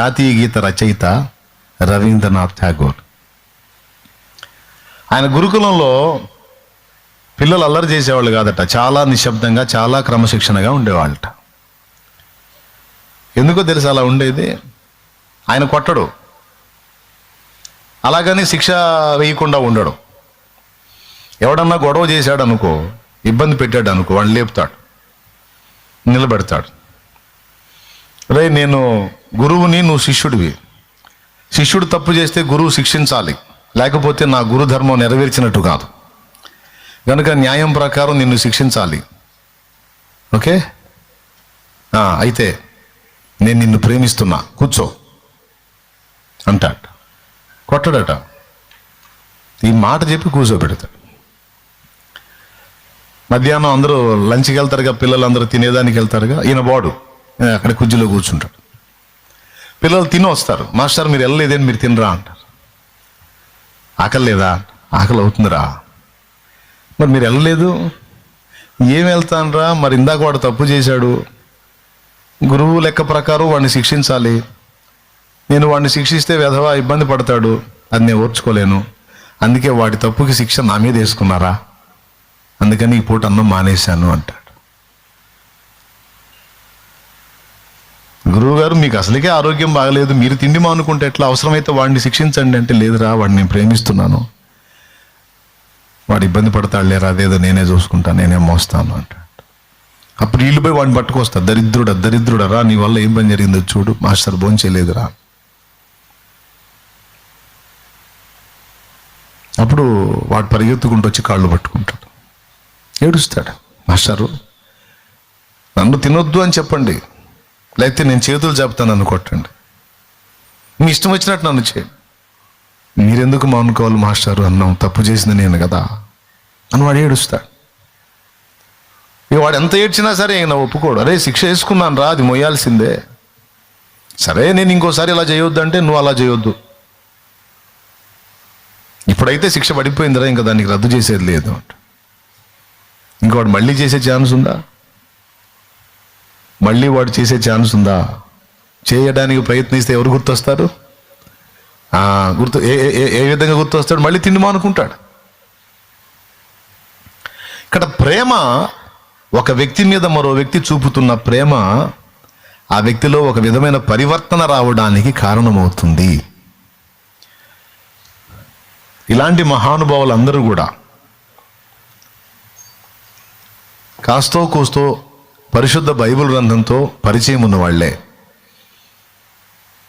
జాతీయ గీత రచయిత రవీంద్రనాథ్ ఠాగూర్. ఆయన గురుకులంలో పిల్లలు అల్లరి చేసేవాళ్ళు కాదట. చాలా నిశ్శబ్దంగా చాలా క్రమశిక్షణగా ఉండేవాళ్ళట. ఎందుకో తెలుసు అలా ఉండేది? ఆయన కొట్టడు. అలాగని శిక్ష వేయకుండా ఉండడు. ఎవడన్నా గొడవ చేశాడు అనుకో ఇబ్బంది పెట్టాడు అనుకో వాడిని లేపుతాడు నిలబెడతాడు. రే నేను గురువుని నువ్వు శిష్యుడివి. శిష్యుడు తప్పు చేస్తే గురువు శిక్షించాలి. లేకపోతే నా గురు ధర్మం నెరవేర్చినట్టు కాదు. కనుక న్యాయం ప్రకారం నిన్ను శిక్షించాలి. ఓకే? అయితే నేను నిన్ను ప్రేమిస్తున్నా. కూర్చో. అంటాడు. కొట్టడట. ఈ మాట చెప్పి కూర్చోబెడతాడు మధ్యాహ్నం అందరూ లంచ్కి వెళ్తారుగా పిల్లలు అందరూ తినేదానికి వెళ్తారుగా ఈయన బాడు అక్కడ కుర్చీలో కూర్చుంటాడు. పిల్లలు తిని వస్తారు మాస్టర్ మీరు వెళ్ళలేదని మీరు తినరా? అంటారు. ఆకలి లేదా ఆకలి అవుతుందిరా మరి మీరు వెళ్ళలేదు? ఏం వెళ్తానరా? మరి ఇందాక వాడు తప్పు చేశాడు. గురువు లెక్క ప్రకారం వాడిని శిక్షించాలి. నేను వాడిని శిక్షిస్తే వెధవా ఇబ్బంది పడతాడు. అది నేను ఓర్చుకోలేను. అందుకే వాడి తప్పుకి శిక్ష నా మీద వేసుకున్నారా? అందుకని ఈ పూట అన్నం మానేశాను అంట గురువు గారు మీకు అసలుకే ఆరోగ్యం బాగలేదు. మీరు తిండి మానుకుంటే ఎట్లా అవసరమైతే వాడిని శిక్షించండి అంటే లేదురా వాడిని నేను ప్రేమిస్తున్నాను. వాడు ఇబ్బంది పడతాడు లేరా అదేదో నేనే చూసుకుంటాను నేనే మోస్తాను అంటాడు. అప్పుడు వీళ్ళు పోయి వాడిని పట్టుకొస్తా దరిద్రుడా దరిద్రుడా రా నీ వల్ల ఏం పని జరిగిందో చూడు. మాస్టర్ భోంచేయలేదురా అప్పుడు వాడు పరిగెత్తుకుంటూ వచ్చి కాళ్ళు పట్టుకుంటాడు. ఏడుస్తాడు. మాస్టారు నన్ను తినొద్దు అని చెప్పండి. లేకపోతే నేను చేతులు చెప్తాను అనుకోటండి మీ ఇష్టం వచ్చినట్టు నన్ను చేయండి. మీరెందుకు మౌనుకోవాలి మాస్టారు అన్నాం? తప్పు చేసింది నేను కదా. అని వాడు ఏడుస్తాడు. ఇక వాడు ఎంత ఏడ్చినా సరే ఆయన ఒప్పుకోడు. అరే శిక్ష వేసుకున్నాను రా అది మొయ్యాల్సిందే. సరే నేను ఇంకోసారి ఇలా చేయొద్దు అంటే నువ్వు అలా చేయొద్దు. ఇప్పుడైతే శిక్ష పడిపోయిందిరా ఇంకా దానికి రద్దు చేసేది లేదు అంట. ఇంకోటి మళ్ళీ చేసే ఛాన్స్ ఉందా? మళ్ళీ వాడు చేసే ఛాన్స్ ఉందా? చేయడానికి ప్రయత్నిస్తే ఎవరు గుర్తొస్తారు? గుర్తు ఏ ఏ- విధంగా గుర్తొస్తాడు? మళ్ళీ తిండి మానుకుంటాడు. ఇక్కడ ప్రేమ ఒక వ్యక్తి మీద మరో వ్యక్తి చూపుతున్న ప్రేమ ఆ వ్యక్తిలో ఒక విధమైన పరివర్తన రావడానికి కారణమవుతుంది. ఇలాంటి మహానుభావులు అందరూ కూడా కాస్తో కోస్తో పరిశుద్ధ బైబిల్ గ్రంథంతో పరిచయం ఉన్నవాళ్ళే.